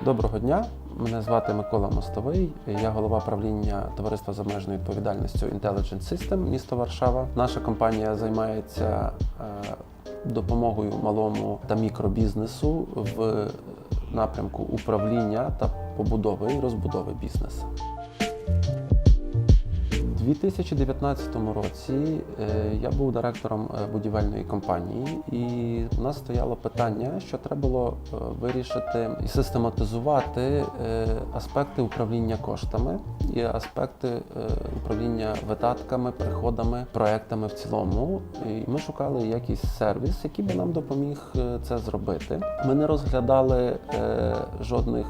Доброго дня, мене звати Микола Мостовий. Я голова правління товариства з обмеженою відповідальністю Intelligent System місто Варшава. Наша компанія займається е, допомогою малому та мікробізнесу в напрямку управління та побудови і розбудови бізнесу. У 2019 році е, я був директором е, будівельної компанії, і в нас стояло питання, що треба було е, вирішити і систематизувати аспекти управління коштами і аспекти управління видатками, приходами, проектами в цілому. І ми шукали якийсь сервіс, який би нам допоміг це зробити. Ми не розглядали жодних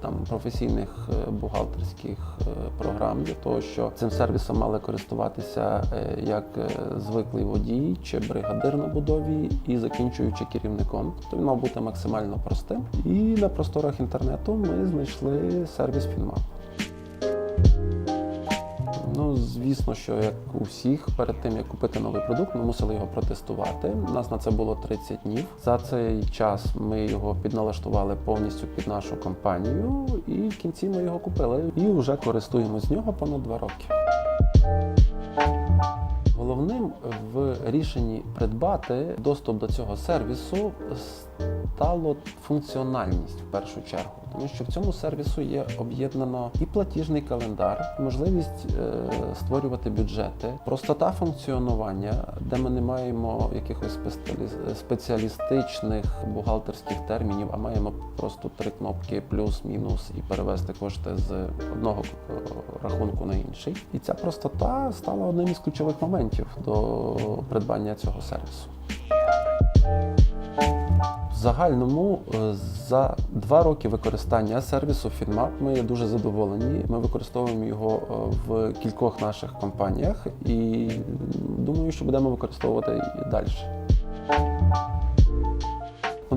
там професійних бухгалтерських програм для того, що цим сервісом мали користуватися е, як е, звиклий водій чи бригадир на будові і закінчуючи керівником. Тобто він мав бути максимально простим. І на просторах інтернету ми знайшли сервіс Фінмап. Ну, звісно, що як у всіх, перед тим як купити новий продукт, ми мусили його протестувати. У нас на це було 30 днів. За цей час ми його підналаштували повністю під нашу компанію, і в кінці ми його купили і вже користуємося з нього понад два роки. Головним в рішенні придбати доступ до цього сервісу стало функціональність в першу чергу, тому що в цьому сервісу є об'єднано і платіжний календар, можливість е, створювати бюджети, простота функціонування, де ми не маємо якихось спеціалі- спеціалістичних бухгалтерських термінів, а маємо просто три кнопки плюс-мінус і перевести кошти з одного е, рахунку на інший. І ця простота стала одним із ключових моментів до придбання цього сервісу. В загальному е, за два роки використання сервісу FinMap ми дуже задоволені. Ми використовуємо його е, в кількох наших компаніях і думаю, що будемо використовувати і далі.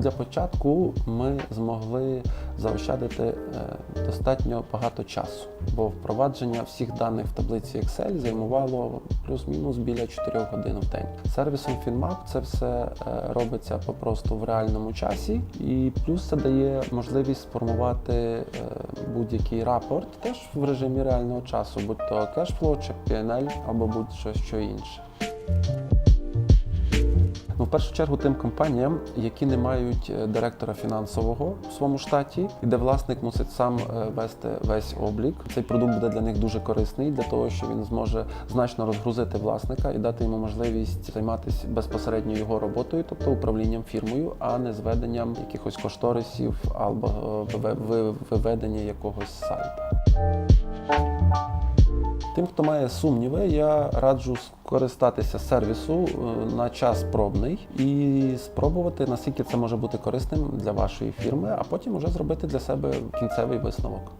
Для початку ми змогли заощадити е, достатньо багато часу, бо впровадження всіх даних в таблиці Excel займувало плюс-мінус біля 4 годин в день. Сервісом FinMap це все е, робиться попросту в реальному часі, і плюс це дає можливість сформувати е, будь-який рапорт теж в режимі реального часу, будь то кешфлоу чи PNL або будь-що що інше. Ну, в першу чергу тим компаніям, які не мають е, директора фінансового в своєму штаті, і де власник мусить сам е, вести весь облік. Цей продукт буде для них дуже корисний для того, що він зможе значно розгрузити власника і дати йому можливість займатися безпосередньо його роботою, тобто управлінням фірмою, а не зведенням якихось кошторисів або е, виведення якогось сайту. Тим, хто має сумніви, я раджу скористатися сервісу е, на час пробний і спробувати, наскільки це може бути корисним для вашої фірми, а потім вже зробити для себе кінцевий висновок.